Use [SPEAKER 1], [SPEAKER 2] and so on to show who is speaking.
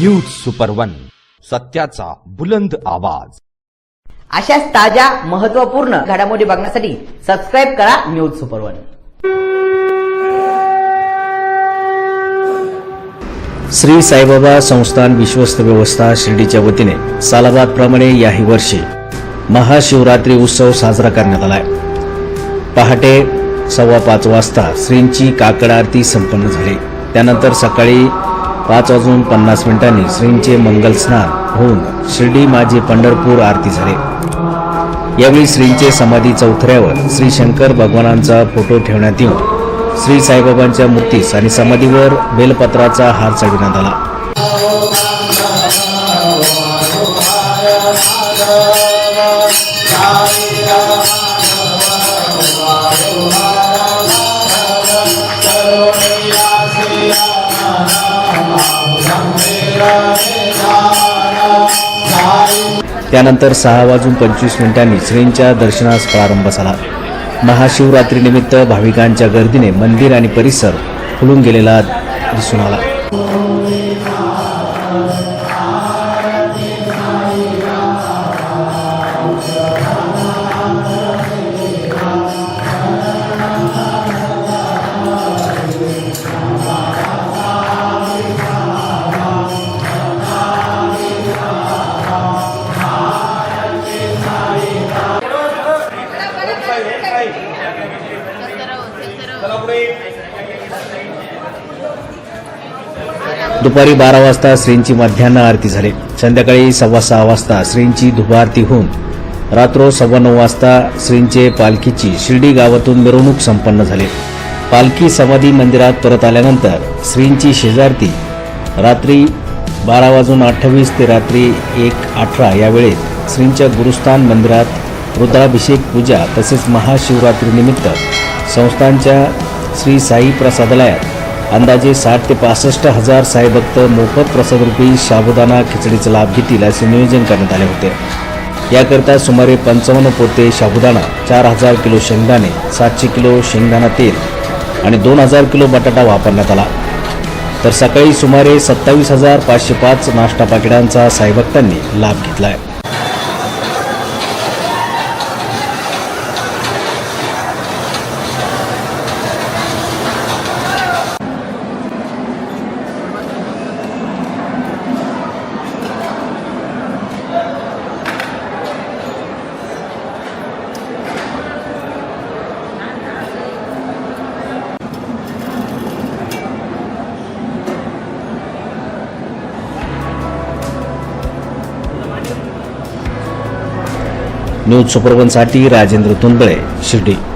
[SPEAKER 1] News super one सत्याचा बुलंद आवाज.
[SPEAKER 2] अशाच ताज्या महत्त्वपूर्ण घडामोडी बघण्यासाठी सबस्क्राईब करा news super one
[SPEAKER 3] Shri Saibaba संस्थान विश्वस्त व्यवस्था शिर्डीच्या वतीने सालाबादप्रमाणे याही वर्षी महाशिवरात्री उत्सव साजरा करण्यात आलाय. पहाटे सव्वा पाच वाजता श्रींची काकड आरती संपन्न झाली. त्यानंतर सकाळी पाच वाजून पन्नास मिनिटांनी श्रींचे मंगल स्नान होऊन शिर्डी माझे पंढरपूर आरती झाले. यावेळी श्रींचे समाधी चौथऱ्यावर श्री शंकर भगवानांचा फोटो ठेवण्यात येऊन श्री साईबाबांच्या मूर्तीस आणि समाधीवर बेलपत्राचा हार चढविण्यात आला. त्यानंतर सहा वाजून पंचवीस मिनिटांनी श्रींच्या दर्शनास प्रारंभ झाला. महाशिवरात्रीनिमित्त भाविकांच्या गर्दीने मंदिर आणि परिसर फुलून गेलेला दिसून आला. दुपारी बारा वाजता श्रींची मध्यान्ह आरती झाली. संध्याकाळी सव्वा सहा वाजता श्रींची धुपारती होऊन रात्र सव्वा नऊ वाजता श्रींचे पालखीची शिर्डी गावातून मिरवणूक संपन्न झाली. पालखी समाधी मंदिरात परत आल्यानंतर श्रींची शेजारती रात्री बारा वाजून अठ्ठावीस ते रात्री एक अठरा या वेळेत श्रींच्या गुरुस्थान मंदिरात रुद्राभिषेक पूजा तसेच महाशिवरात्रीनिमित्त संस्थांच्या श्री साई प्रसादालयात. अंदाजे साठ ते पासष्ट हजार साईभक्त मोफत प्रसादरूपी साबुदाणा खिचडीचा लाभ घेतील असे नियोजन करण्यात आले होते. याकरता सुमारे पंचावन्न पोते साबुदाणा चार हजार किलो शेंगदाणे सातशे किलो शेंगदाणा तेल आणि दोन हजार किलो बटाटा वापरण्यात आला. तर सकाळी सुमारे सत्तावीस हजार पाचशे पाच नाश्ता पाकिटांचा साईभक्तांनी लाभ घेतला आहे न्यूज सुपरवनसाठी राजेंद्र तुंबळे शिर्डी.